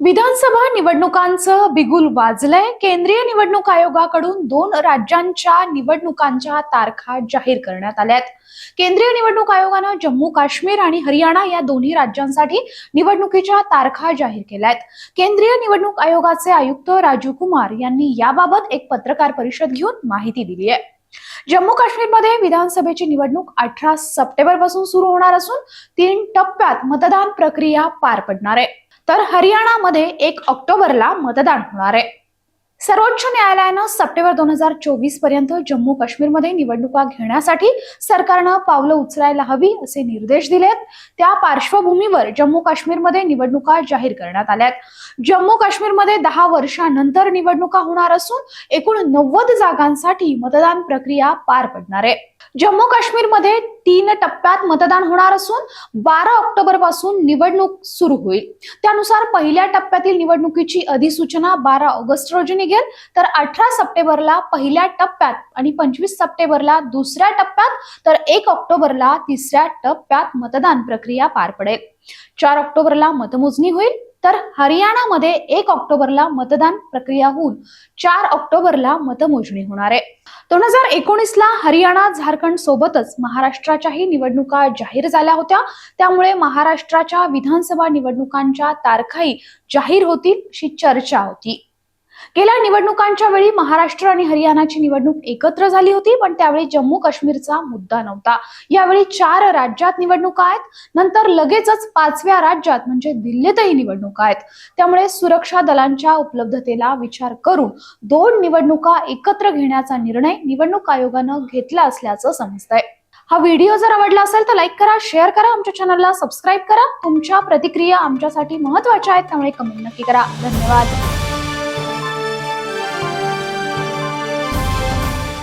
विधानसभा निवडणुकांचं बिगुल वाजलंय. केंद्रीय निवडणूक आयोगाकडून दोन राज्यांच्या निवडणुकांच्या तारखा जाहीर करण्यात आल्यात. केंद्रीय निवडणूक आयोगानं जम्मू काश्मीर आणि हरियाणा या दोन्ही राज्यांसाठी निवडणुकीच्या तारखा जाहीर केल्यात. केंद्रीय निवडणूक आयोगाचे आयुक्त राजीव कुमार यांनी याबाबत एक पत्रकार परिषद घेऊन माहिती दिली आहे. जम्मू काश्मीरमध्ये विधानसभेची निवडणूक अठरा सप्टेंबरपासून सुरू होणार असून तीन टप्प्यात मतदान प्रक्रिया पार पडणार आहे. तर हरियाणामध्ये एक ऑक्टोबरला मतदान होणार आहे. सर्वोच्च न्यायालयानं सप्टेंबर दोन हजार चोवीसपर्यंत जम्मू काश्मीरमध्ये निवडणुका घेण्यासाठी सरकारनं पावलं उचलायला हवी असे निर्देश दिलेत. त्या पार्श्वभूमीवर जम्मू काश्मीरमध्ये निवडणुका जाहीर करण्यात आल्यात. जम्मू काश्मीरमध्ये दहा वर्षानंतर निवडणुका होणार असून एकूण नव्वद जागांसाठी मतदान प्रक्रिया पार पडणार आहे. जम्मू काश्मीरमध्ये तीन टप्प्यात मतदान होणार असून बारा ऑक्टोबरपासून निवडणूक सुरू होईल. त्यानुसार पहिल्या टप्प्यातील निवडणुकीची अधिसूचना बारा ऑगस्ट रोजी निघेल. तर अठरा सप्टेंबरला पहिल्या टप्प्यात आणि पंचवीस सप्टेंबरला दुसऱ्या टप्प्यात. तर एक ऑक्टोबरला तिसऱ्या टप्प्यात मतदान प्रक्रिया पार पडेल. चार ऑक्टोबरला मतमोजणी होईल. तर हरियाणामध्ये एक ऑक्टोबरला मतदान प्रक्रिया होऊन चार ऑक्टोबरला मतमोजणी होणार आहे. दोन हजार एकोणीसला हरियाणा झारखंड सोबतच महाराष्ट्राच्याही निवडणुका जाहीर झाल्या होत्या. त्यामुळे महाराष्ट्राच्या विधानसभा निवडणुकांच्या तारखाही जाहीर होतील अशी चर्चा होती. गेल्या निवडणुकांच्या वेळी महाराष्ट्र आणि हरियाणाची निवडणूक एकत्र झाली होती पण त्यावेळी जम्मू काश्मीरचा मुद्दा नव्हता. यावेळी चार राज्यात निवडणुका आहेत नंतर लगेचच पाचव्या राज्यात म्हणजे दिल्लीतही निवडणुका आहेत. त्यामुळे सुरक्षा दलांच्या उपलब्धतेला विचार करून दोन निवडणुका एकत्र घेण्याचा निर्णय निवडणूक आयोगानं घेतला असल्याचं समजतंय. हा व्हिडिओ जर आवडला असेल तर लाईक करा शेअर करा आमच्या चॅनलला सबस्क्राईब करा. तुमच्या प्रतिक्रिया आमच्यासाठी महत्त्वाच्या आहेत त्यामुळे कमेंट नक्की करा. धन्यवाद.